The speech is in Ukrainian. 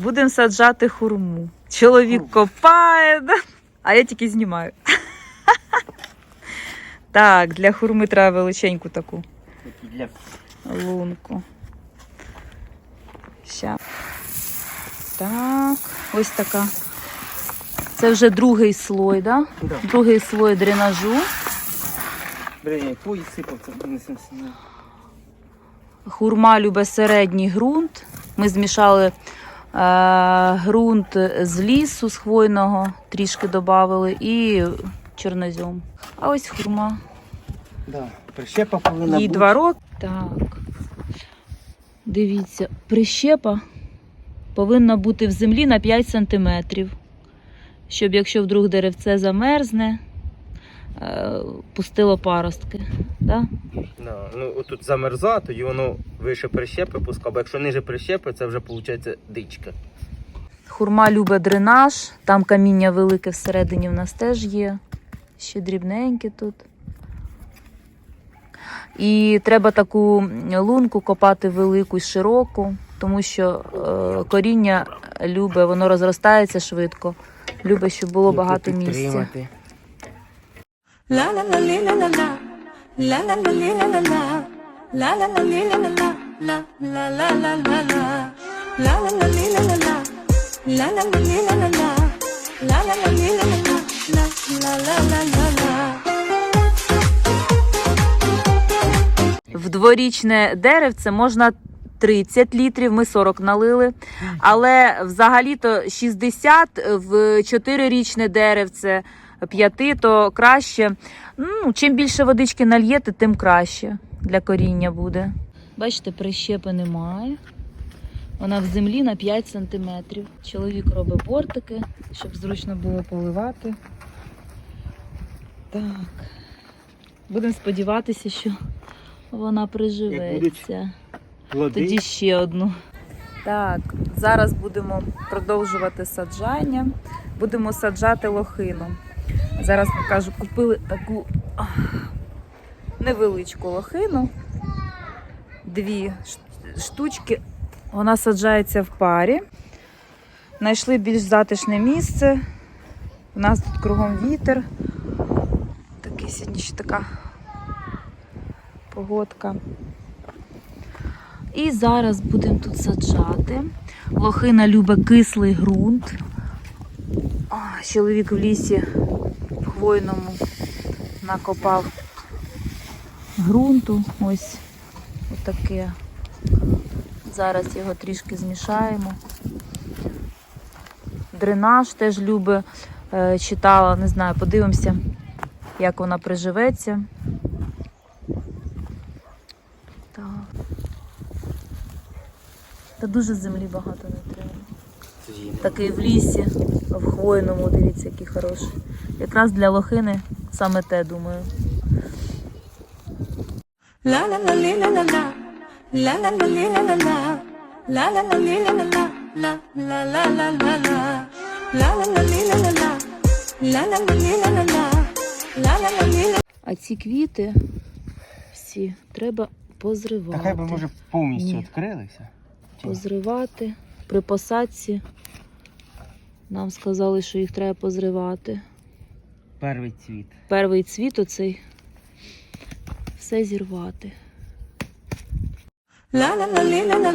Будемо саджати хурму. Чоловік копає, да? а я тільки знімаю. Так, для хурми треба величеньку таку для лунку. Ща. Так, ось така. Це вже другий слой, да? Да. Другий слой дренажу. Блін, твої сипав, це не. Хурма любить середній ґрунт. Ми змішали е, ґрунт з лісу, з хвойного, трішки додали, і чорнозьом. А ось хурма. Да. Прищепа повинна Їй бути. два роки. Так. Дивіться, прищепа повинна бути в землі на 5 см. Щоб якщо вдруг деревце замерзне, е, пустило паростки. Да? Да. Ну, отут замерза, тоді воно вище прищепи пускає, бо якщо ниже прищепи, це вже виходить дичка. Хурма любить дренаж, там каміння велике всередині в нас теж є. Ще дрібненьке тут. І треба таку лунку копати велику і широку, тому що е, коріння любить, воно розростається швидко. Любить, щоб було багато місця. La la la la la la. La la la la la la. La la la la la la. La la la la la la. La la la la la la. La la la. La la la la la la. La la la la la la. В дворічне деревце можна 30 літрів, ми 40 налили. Але взагалі-то 60 в 4-річне деревце, 5, то краще. Ну, чим більше водички нальєте, тим краще для коріння буде. Бачите, прищепи немає. Вона в землі на 5 сантиметрів. Чоловік робить бортики, щоб зручно було поливати. Так. Будемо сподіватися, що вона приживеться. Тоді ще одну. Так, зараз будемо продовжувати саджання. Будемо саджати лохину. Зараз покажу, купили таку невеличку лохину. Дві штучки. Вона саджається в парі. Знайшли більш затишне місце. У нас тут кругом вітер. Такий сьогодні ще така погодка. І зараз будемо тут саджати. Лохина любить кислий ґрунт. Чоловік в лісі в хвойному накопав ґрунту. Ось отаке. Зараз його трішки змішаємо. Дренаж теж любить. Е, Читала, не знаю, подивимося, як вона приживеться. Так. Та дуже землі багато не треба. Такий в лісі, в хвойному, дивіться, який хороший. Якраз для лохини саме те, думаю. А ці квіти всі треба позривати. Та хай би може повністю Ні. відкрилися. Позривати. При посадці. Нам сказали, що їх треба позривати. Перший цвіт. Перший цвіт оцей. Все зірвати. La la la li la la